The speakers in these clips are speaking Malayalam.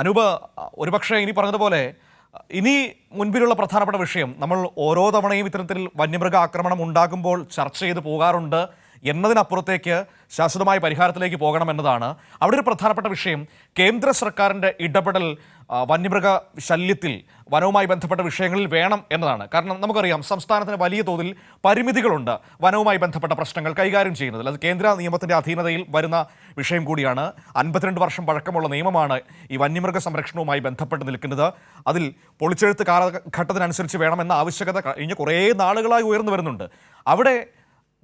അനൂപ് ഒരുപക്ഷെ ഇനി പറഞ്ഞതുപോലെ ഇനി മുൻപിലുള്ള പ്രധാനപ്പെട്ട വിഷയം നമ്മൾ ഓരോ തവണയും ഇത്തരത്തിൽ വന്യമൃഗ ആക്രമണം ഉണ്ടാകുമ്പോൾ ചർച്ച ചെയ്ത് പോകാറുണ്ട്. എന്നതിനപ്പുറത്തേക്ക് ശാശ്വതമായ പരിഹാരത്തിലേക്ക് പോകണം എന്നതാണ് അവിടെ ഒരു പ്രധാനപ്പെട്ട വിഷയം കേന്ദ്ര സർക്കാരിന്റെ ഇടപെടൽ വന്യമൃഗ ശല്യത്തിൽ വനവുമായി ബന്ധപ്പെട്ട വിഷയങ്ങളിൽ വേണം എന്നതാണ്. കാരണം നമുക്കറിയാം സംസ്ഥാനത്തിന് വലിയ തോതിൽ പരിമിതികളുണ്ട് വനവുമായി ബന്ധപ്പെട്ട പ്രശ്നങ്ങൾ കൈകാര്യം ചെയ്യുന്നതിൽ. അത് കേന്ദ്ര നിയമത്തിന്റെ അധീനതയിൽ വരുന്ന വിഷയം കൂടിയാണ്. അൻപത്തിരണ്ട് വർഷം പഴക്കമുള്ള നിയമമാണ് ഈ വന്യമൃഗ സംരക്ഷണവുമായി ബന്ധപ്പെട്ട് നിൽക്കുന്നത്. അതിൽ പൊളിച്ചെഴുത്ത് കാലഘട്ടത്തിനനുസരിച്ച് വേണമെന്ന ആവശ്യകത കഴിഞ്ഞ കുറേ നാളുകളായി ഉയർന്നു വരുന്നുണ്ട്. അവിടെ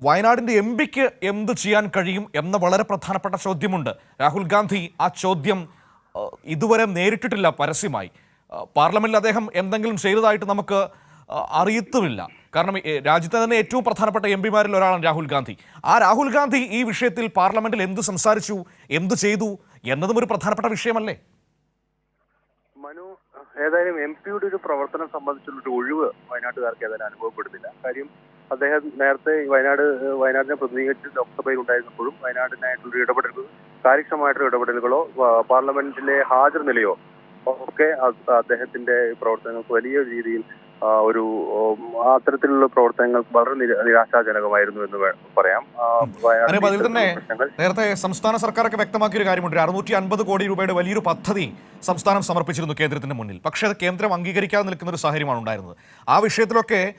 വയനാടിന്റെ എം പിക്ക് എന്ത് ചെയ്യാൻ കഴിയും എന്ന വളരെ പ്രധാനപ്പെട്ട ചോദ്യമുണ്ട്. രാഹുൽ ഗാന്ധി ആ ചോദ്യം ഇതുവരെ നേരിട്ടിട്ടില്ല പരസ്യമായി. പാർലമെന്റിൽ അദ്ദേഹം എന്തെങ്കിലും ചെയ്തതായിട്ട് നമുക്ക് അറിയത്തുമില്ല. കാരണം രാജ്യത്തെ തന്നെ ഏറ്റവും പ്രധാനപ്പെട്ട എം പിമാരിൽ ഒരാളാണ് രാഹുൽ ഗാന്ധി. ആ രാഹുൽ ഗാന്ധി ഈ വിഷയത്തിൽ പാർലമെന്റിൽ എന്ത് സംസാരിച്ചു എന്ത് ചെയ്തു എന്നതും ഒരു പ്രധാനപ്പെട്ട വിഷയമല്ലേ? ഏതായാലും എം പിയുടെ ഒരു പ്രവർത്തനം സംബന്ധിച്ചുള്ള ഒരു ഒഴിവ് വയനാട്ടുകാർക്ക് ഏതായാലും അനുഭവപ്പെടുന്നില്ല. കാര്യം അദ്ദേഹം നേരത്തെ വയനാട് വയനാടിനെ പ്രതിനിധീകരിച്ച് ലോക്സഭയിൽ ഉണ്ടായിരുന്നപ്പോഴും വയനാടിനായിട്ടുള്ള ഇടപെടലുകൾ കാര്യക്ഷമമായിട്ടുള്ള ഇടപെടലുകളോ പാർലമെന്റിലെ ഹാജർ നിലയോ ഒക്കെ അദ്ദേഹത്തിന്റെ പ്രവർത്തനങ്ങൾക്ക് വലിയ രീതിയിൽ ഒരു അത്തരത്തിലുള്ള പ്രവർത്തനങ്ങൾ വളരെ നിര- നിരാശാജനകമായിരുന്നു എന്ന് പറയാം. അതിൽ തന്നെ നേരത്തെ സംസ്ഥാന സർക്കാരൊക്കെ വ്യക്തമാക്കിയ ഒരു കാര്യമുണ്ട്. അറുന്നൂറ്റി അൻപത് കോടി രൂപയുടെ വലിയൊരു പദ്ധതി സംസ്ഥാനം സമർപ്പിച്ചിരുന്നു കേന്ദ്രത്തിന്റെ മുന്നിൽ. പക്ഷേ അത് കേന്ദ്രം അംഗീകരിക്കാതെ നിൽക്കുന്ന ഒരു സാഹചര്യമാണ് ഉണ്ടായിരുന്നത്. ആ വിഷയത്തിലൊക്കെ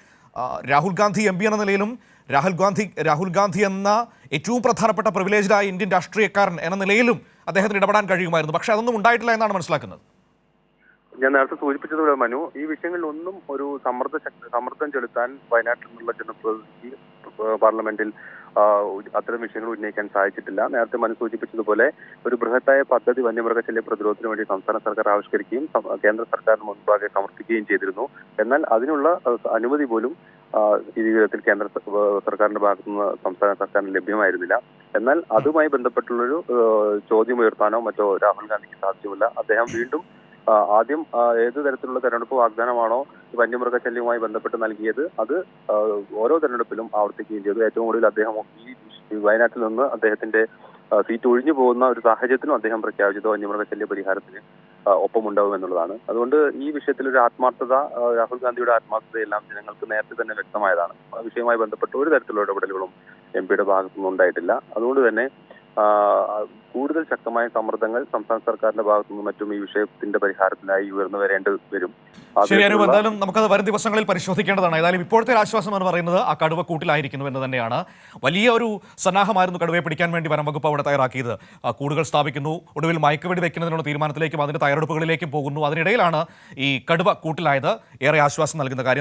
രാഹുൽ ഗാന്ധി എം പി എന്ന നിലയിലും രാഹുൽ ഗാന്ധി രാഹുൽ ഗാന്ധി എന്ന ഏറ്റവും പ്രധാനപ്പെട്ട പ്രിവിലേജ്ഡായ ഇന്ത്യൻ രാഷ്ട്രീയക്കാരൻ എന്ന നിലയിലും അദ്ദേഹത്തിന് ഇടപെടാൻ കഴിയുമായിരുന്നു. പക്ഷേ അതൊന്നും ഉണ്ടായിട്ടില്ല എന്നാണ് മനസ്സിലാക്കുന്നത്. ഞാൻ നേരത്തെ സൂചിപ്പിച്ചതുപോലെ മനു ഈ വിഷയങ്ങളിൽ ഒന്നും ഒരു സമ്മർദ്ദ സമ്മർദ്ദം ചെലുത്താൻ വയനാട്ടിൽ നിന്നുള്ള ജനപ്രതിനിധി പാർലമെന്റിൽ അത്തരം വിഷയങ്ങൾ ഉന്നയിക്കാൻ സാധിച്ചിട്ടില്ല. നേരത്തെ മനു സൂചിപ്പിച്ചതുപോലെ ഒരു ബൃഹത്തായ പദ്ധതി വന്യമൃഗശല്യ പ്രതിരോധത്തിന് വേണ്ടി സംസ്ഥാന സർക്കാർ ആവിഷ്കരിക്കുകയും കേന്ദ്ര സർക്കാരിന് മുൻപാകെ സമർപ്പിക്കുകയും ചെയ്തിരുന്നു. എന്നാൽ അതിനുള്ള അനുമതി പോലും ഈ വിധത്തിൽ കേന്ദ്ര സർക്കാരിന്റെ ഭാഗത്തുനിന്ന് സംസ്ഥാന സർക്കാരിന് ലഭ്യമായിരുന്നില്ല. എന്നാൽ അതുമായി ബന്ധപ്പെട്ടുള്ളൊരു ചോദ്യം ഉയർത്താനോ മറ്റോ രാഹുൽ ഗാന്ധിക്ക് സാധ്യമല്ല. അദ്ദേഹം വീണ്ടും ആദ്യം ഏത് തരത്തിലുള്ള തെരഞ്ഞെടുപ്പ് വാഗ്ദാനമാണോ വന്യമൃഗശല്യവുമായി ബന്ധപ്പെട്ട് നൽകിയത് അത് ഓരോ തെരഞ്ഞെടുപ്പിലും ആവർത്തിക്കുകയും ചെയ്തു. ഏറ്റവും ഒടുവിൽ അദ്ദേഹം ഈ വയനാട്ടിൽ നിന്ന് അദ്ദേഹത്തിന്റെ സീറ്റ് ഒഴിഞ്ഞു പോകുന്ന ഒരു സാഹചര്യത്തിലും അദ്ദേഹം പ്രഖ്യാപിച്ചത് വന്യമൃഗശല്യ പരിഹാരത്തിന് ഒപ്പമുണ്ടാവും എന്നുള്ളതാണ്. അതുകൊണ്ട് ഈ വിഷയത്തിൽ ഒരു ആത്മാർത്ഥത രാഹുൽ ഗാന്ധിയുടെ ആത്മാർത്ഥതയെല്ലാം ജനങ്ങൾക്ക് നേരത്തെ തന്നെ വ്യക്തമായതാണ്. ആ വിഷയവുമായി ബന്ധപ്പെട്ട് ഒരു തരത്തിലുള്ള ഇടപെടലുകളും എം പിയുടെ ഭാഗത്തുനിന്ന് ഉണ്ടായിട്ടില്ല അതുകൊണ്ട് തന്നെ കൂടുതൽ ശക്തമായ സമ്മർദ്ദങ്ങൾ സംസ്ഥാന സർക്കാരിന്റെ ഭാഗത്തുനിന്നും മറ്റും ഈ വിഷയത്തിന്റെ പരിഹാരത്തിനായി ഉയർന്നു വരേണ്ടി വരും. ശരി അനു അതിനുള്ള- എന്തായാലും നമുക്കത് വരും ദിവസങ്ങളിൽ പരിശോധിക്കേണ്ടതാണ്. ഏതായാലും ഇപ്പോഴത്തെ ഒരു ആശ്വാസം എന്ന് പറയുന്നത് ആ കടുവ കൂട്ടിലായിരിക്കുന്നു എന്ന് തന്നെയാണ്. വലിയ ഒരു സന്നാഹമായിരുന്നു കടുവയെ പിടിക്കാൻ വേണ്ടി വനം വകുപ്പ് അവിടെ തയ്യാറാക്കിയത്. കൂടുകൾ സ്ഥാപിക്കുന്നു. ഒടുവിൽ മയക്കുവെടി വെക്കുന്നതിനുള്ള തീരുമാനത്തിലേക്കും അതിന്റെ തയ്യാറെടുപ്പുകളിലേക്കും പോകുന്നു. അതിനിടയിലാണ് ഈ കടുവ കൂട്ടിലായത്. ഏറെ ആശ്വാസം നൽകുന്ന കാര്യം